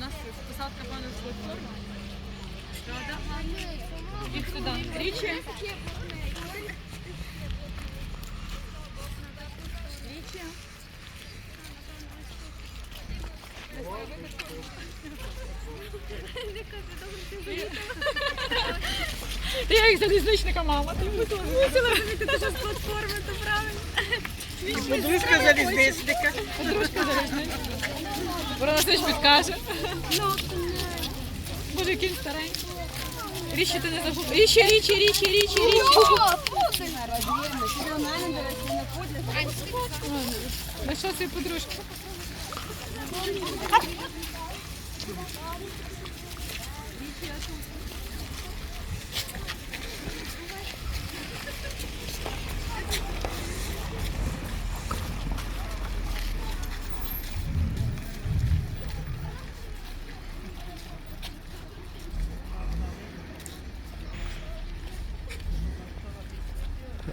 нас посадка пана з платформи. Правда? Їх сюди. Річі? Річі? Я їх залізничника мама. Ти мусила ти теж з платформи, то правильно. Подружка залізничника. Подружка залізничника. Вона нас теж підкаже. Боже, який він старенький. Річі ти не забув. Річі, річі, річі, річі, річі. Ну що це подружка? А,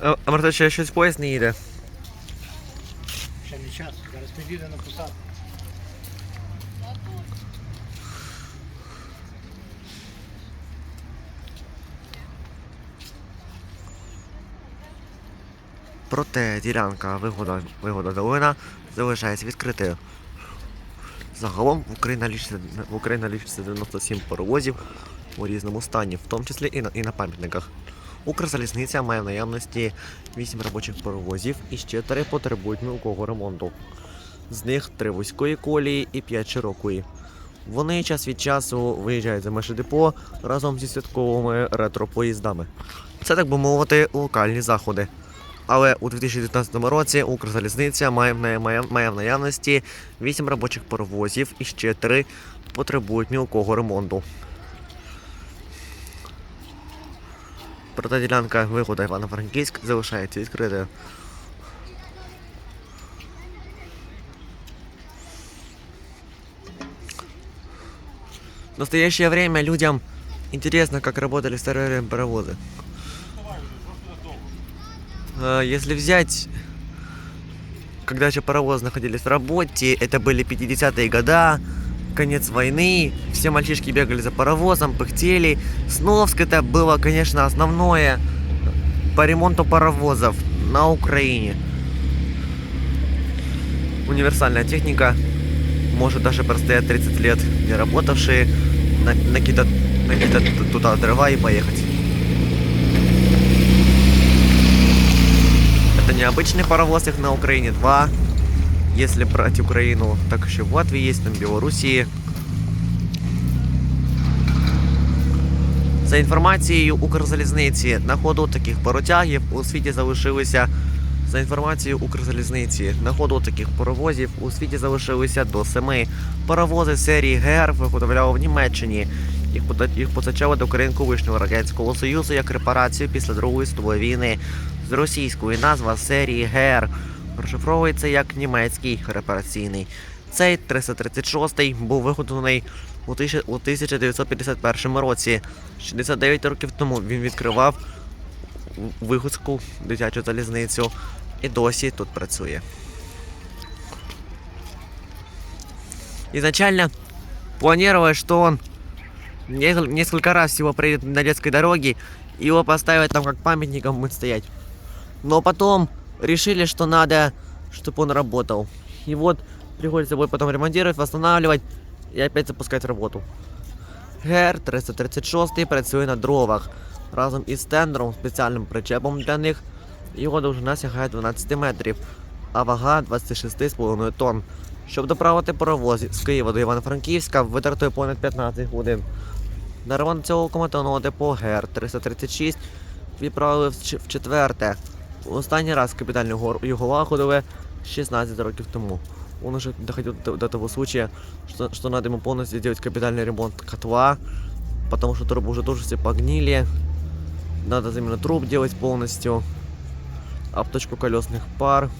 а Марта, ще щось поїзд не їде. Ще не час, зараз підійде на посадку. Проте ділянка вигода, вигода долина залишається відкритою. Загалом в Україні налічиться, в Україні 97 паровозів у різному стані, в тому числі і на, і на пам'ятниках. Укрзалізниця має в наявності 8 робочих паровозів і ще 3 потребують мілкого ремонту. З них 3 вузької колії і 5 широкої. Вони час від часу виїжджають за межі депо разом зі святковими ретро-поїздами. Це так би мовити локальні заходи. Але у 2019 році Укрзалізниця має в наявності 8 робочих паровозів і ще 3 потребують мілкого ремонту. Проте ділянка виходу Івано-Франківськ залишається відкритою. В настоящее время людям интересно, как работали старые паровозы. Э, Если взять, когда еще паровозы находились в работе, это были 50-е года, конец войны, все мальчишки бегали за паровозом, пыхтели. Сновск это было, конечно, основное по ремонту паровозов на Украине. Универсальная техника, может даже простоять 30 лет не работавшие, на, накидать, накидать туда дрова и поехать. Это необычный паровоз, их на Украине два. Если брать Украину, так еще в Латвии есть, там Білорусі. За інформацією Укрзалізниці, на ходу таких паротягів у світі залишилися. За інформацією Укрзалізниці, на ходу таких паровозів у світі залишилися до семи. Паровози серії ГР виготовляли в Німеччині. Їх постачали до країн колишнього радянського союзу як репарацію після Другої світової війни. З російської назва серії ГР розшифровується як німецький репараційний. Цей 336 був виготовлений у 1951 році. 69 років тому він відкривав вигуцьку дитячу залізницю і досі тут працює. Изначально планировалось, что он несколько раз всего проедет на детской дороге, и его поставят там как памятником будет стоять. Но потом решили, что надо, чтобы он работал. И вот приходится будет потом ремонтировать, восстанавливать и опять запускать работу. ГЕР 336 працює на дровах разом із тендером, спеціальним причепом для них. Його довжина сягає 12 метрів, а вага 26,5 тонн. Щоб доправити паровоз з Києва до Івано-Франківська, витратує понад 15 годин. На ремонт цього локомотивного депо ГЕР 336 відправили в четверте. Останній раз капітально його, його лагодили 16 років тому. Он уже доходил до, до того случая, что, что надо ему полностью сделать капитальный ремонт котла, потому что трубы уже тоже все погнили. Надо именно труб делать полностью. Обточку колесных пар.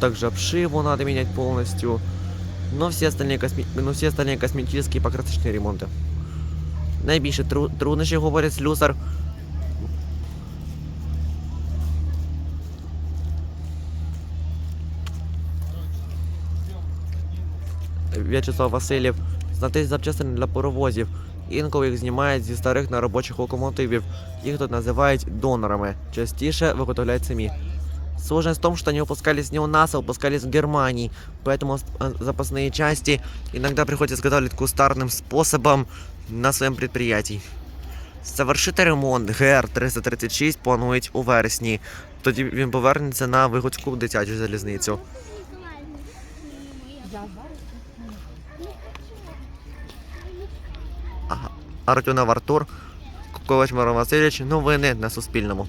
Также обшиву надо менять полностью. Но все остальные, косми... но все остальные косметические и покрасочные ремонты. Найбільше тру... труднощі, говорить слюсар, В'ячеслав Васильєв, знайти запчастини для паровозів. Інколи їх знімають зі старих неробочих локомотивів. Їх тут називають донорами. Частіше виготовляють самі. Сложность в том, что они выпускались не у нас, а выпускались в Германии. Поэтому э, запасные части иногда приходится изготавливать кустарным способом на своем предприятии. Завершити ремонт ГР-336 планують у вересні. Тоді він повернеться на Вигодську дитячу залізницю. Артюнов Артур, Ковач Мирон Васильович, новини на Суспільному.